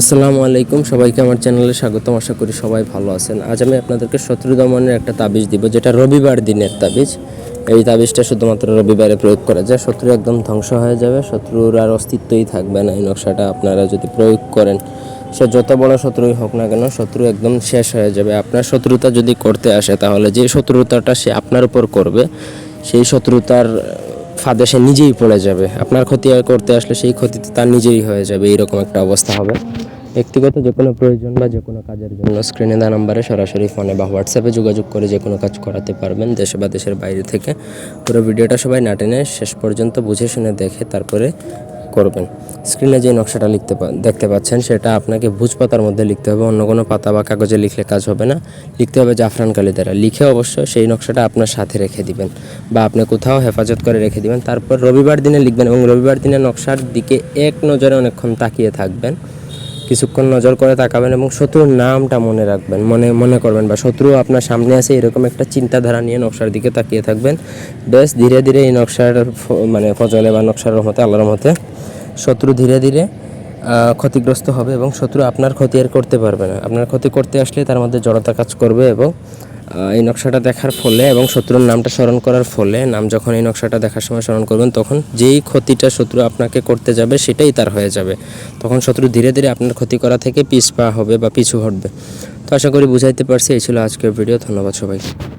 আসসালামু আলাইকুম, সবাইকে আমার চ্যানেলে স্বাগতম। আশা করি সবাই ভালো আছেন। আজ আমি আপনাদেরকে শত্রু দমনের একটা তাবিজ দিব, যেটা রবিবার দিনের তাবিজ। এই তাবিজটা শুধুমাত্র রবিবারে প্রয়োগ করা যায়। শত্রু একদম ধ্বংস হয়ে যাবে, শত্রুর আর অস্তিত্বই থাকবে না। এই নকশাটা আপনারা যদি প্রয়োগ করেন, সে যত বড় শত্রুই হোক না কেন, শত্রু একদম শেষ হয়ে যাবে। আপনার শত্রুতা যদি করতে আসে, তাহলে যে শত্রুতাটা সে আপনার উপর করবে, সেই শত্রুতার ফাঁদে সে নিজেই পড়ে যাবে। আপনার ক্ষতি করতে আসলে সেই ক্ষতি তো তার নিজেই হয়ে যাবে, এইরকম একটা অবস্থা হবে। ব্যক্তিগত যে কোনো প্রয়োজন বা যে কোনো কাজের জন্য স্ক্রিনে দেওয়া নাম্বারে সরাসরি ফোনে বা হোয়াটসঅ্যাপে যোগাযোগ করে যে কোনো কাজ করাতে পারবেন দেশে বা দেশের বাইরে থেকে। পুরো ভিডিওটা সবাই না টেনে শেষ পর্যন্ত বুঝে শুনে দেখে, তারপরে করবেন। স্ক্রিনে যে নকশাটা লিখতে দেখতে পাচ্ছেন, সেটা আপনাকে ভুজ পাতার মধ্যে লিখতে হবে। অন্য কোনো পাতা বা কাগজে লিখলে কাজ হবে না। লিখতে হবে জাফরান কালি দ্বারা। লিখে অবশ্য সেই নকশাটা আপনার সাথে রেখে দিবেন বা আপনি কোথাও হেফাজত করে রেখে দিবেন। তারপর রবিবার দিনে লিখবেন এবং রবিবার দিনে নকশার দিকে এক নজরে অনেকক্ষণ তাকিয়ে থাকবেন। কিছুক্ষণ নজর করে তাকাবেন এবং শত্রুর নামটা মনে রাখবেন, মনে মনে করবেন বা শত্রু আপনার সামনে আছে এরকম একটা চিন্তাধারা নিয়ে নকশার দিকে তাকিয়ে থাকবেন। বেশ, ধীরে ধীরে এই নকশার মানে ফজলে বা নকশার রহমতে, আল্লাহর রহমতে শত্রু ধীরে ধীরে ক্ষতিগ্রস্ত হবে এবং শত্রু আপনার ক্ষতি আর করতে পারবে না। আপনার ক্ষতি করতে আসলে তার মধ্যে জড়তা কাজ করবে এবং এই নকশাটা দেখার ফলে এবং শত্রুর নামটা স্মরণ করার ফলে, নাম যখন এই নকশাটা দেখার সময় স্মরণ করবেন, তখন যেই ক্ষতিটা শত্রু আপনাকে করতে যাবে, সেটাই তার হয়ে যাবে। তখন শত্রু ধীরে ধীরে আপনার ক্ষতি করা থেকে পিছ পা হবে বা পিছু হটবে। তো আশা করি বুঝাইতে পারছি, এই ছিল আজকের ভিডিও। ধন্যবাদ সবাইকে।